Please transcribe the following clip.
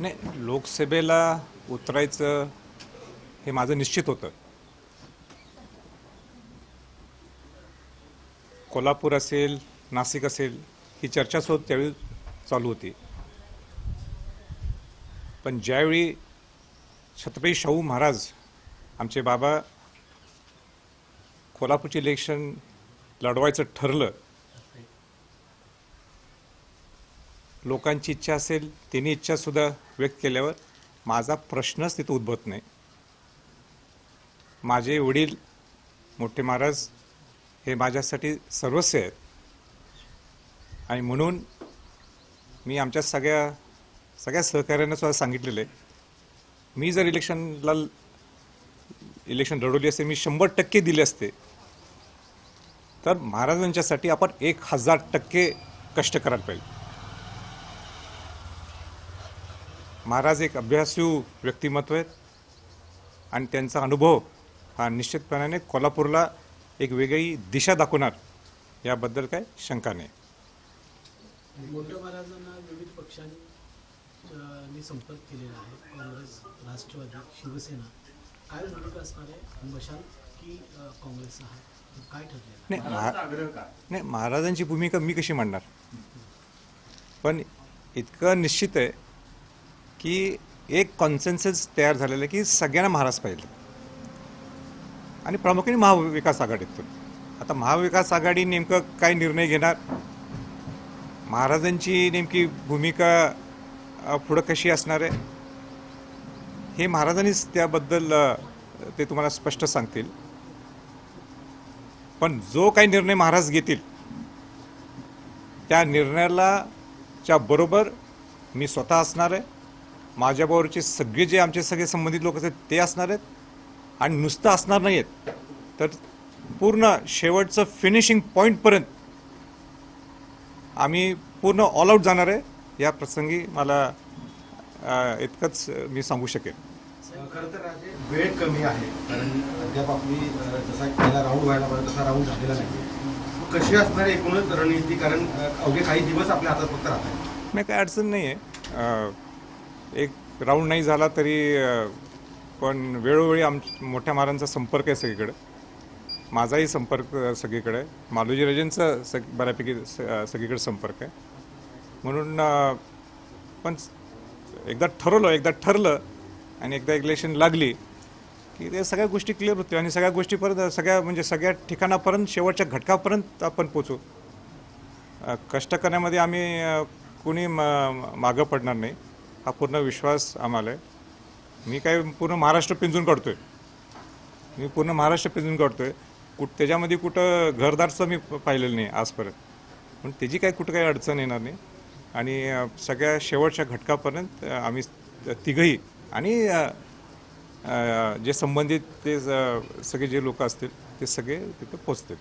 नाही लोकसभेला उतरायचं हे माझं निश्चित होतं. कोल्हापूर असेल नाशिक असेल ही चर्चा सुद्धा त्यावेळी चालू होती. पण ज्यावेळी छत्रपती शाहू महाराज आमचे बाबा कोल्हापूरचे इलेक्शन लढवायचं ठरलं लोकांची इच्छा असेल त्यांनी इच्छासुद्धा व्यक्त केल्यावर माझा प्रश्नच तिथं उद्भवत नाही. माझे वडील मोठे महाराज हे माझ्यासाठी सर्वस्व आहेत. आणि म्हणून मी आमच्या सगळ्या सगळ्या सहकार्यांना सुद्धा सांगितलेलं आहे. मी जर इलेक्शनला इलेक्शन लढवली असते मी शंभर टक्के दिले असते तर महाराजांच्यासाठी आपण एक हजार टक्के कष्ट करायला पाहिजे. महाराज एक अभ्यासू व्यक्तिमत्व आहेत. आणि त्यांचा अनुभव हा निश्चितपणाने कोल्हापूरला एक वेगळी दिशा दाखवणार याबद्दल काय शंका नाही. मोठ्या महाराजांना विविध पक्षांनी संपर्क केलेला आहे. काँग्रेस राष्ट्रवादी शिवसेना. काय भूमिका असणार आहे? मशाल की अ, काँग्रेस आहात काय ठरलेलं आहे? नाही महा- नाही महाराजांची भूमिका मी कशी मांडणार? पण इतकं निश्चित आहे की एक कॉन्सेन्सस तयार झालेलं आहे की सगळ्यांना महाराज पाहिजे. आणि प्रामुख्याने महाविकास आघाडीतून आता महाविकास आघाडी नेमकं काय निर्णय घेणार? महाराजांची नेमकी भूमिका पुढं कशी असणार आहे? हे महाराजांनीच त्याबद्दल ते तुम्हाला स्पष्ट सांगतील. पण जो काही निर्णय महाराज घेतील त्या निर्णयाला च्या बरोबर मी स्वतः असणार आहे. माझ्याबरोबरचे सगळे जे आमचे सगळे संबंधित लोक आहेत ते असणार आहेत. आणि नुसतं असणार नाही आहेत तर पूर्ण शेवटचं फिनिशिंग पॉईंटपर्यंत आम्ही पूर्ण ऑल आऊट जाणार आहे. या प्रसंगी मला इतकंच मी सांगू शकेन. खरं तर राजे वेळ कमी आहे. कारण अद्याप आपली जसा पहिला राऊंड व्हायला पाहिजे तसा राऊंड झालेला नाही. कशी असणार आहे एकूणच रणनीती? कारण अवघे काही दिवस आपल्या हातात फक्त राहत आहेत नाही काय अडचण नाही आहे एक राऊंड नाही झाला तरी पण वेळोवेळी आम मोठ्या महाराजांचा संपर्क आहे सगळीकडे. माझाही संपर्क सगळीकडे. मालोजी राजेंचा सग बऱ्यापैकी स- सगळीकडे संपर्क आहे. म्हणून पण एकदा ठरवलं एकदा ठरलं आणि एकदा इलेक्शन लागली की ते सगळ्या गोष्टी क्लिअर होत्या आणि सगळ्या गोष्टीपर्यंत सगळ्या म्हणजे सगळ्या ठिकाणापर्यंत शेवटच्या घटकापर्यंत आपण पोचू कष्ट करण्यामध्ये आम्ही कुणी कोणी म- मागं पडणार नाही. हा पूर्ण विश्वास आम्हाला आहे. मी काय पूर्ण महाराष्ट्र पिंजून काढतोय. मी पूर्ण महाराष्ट्र पिंजून काढतोय. कुठ त्याच्यामध्ये कुठं घरदारचं मी प- पाहिलेलं नाही आजपर्यंत. पण त्याची काय कुठं काही अडचण येणार नाही. आणि सगळ्या शेवटच्या घटकापर्यंत आम्ही तिघही आणि जे संबंधित ते सगळे जे लोक असतील ते सगळे तिथे पोचतील.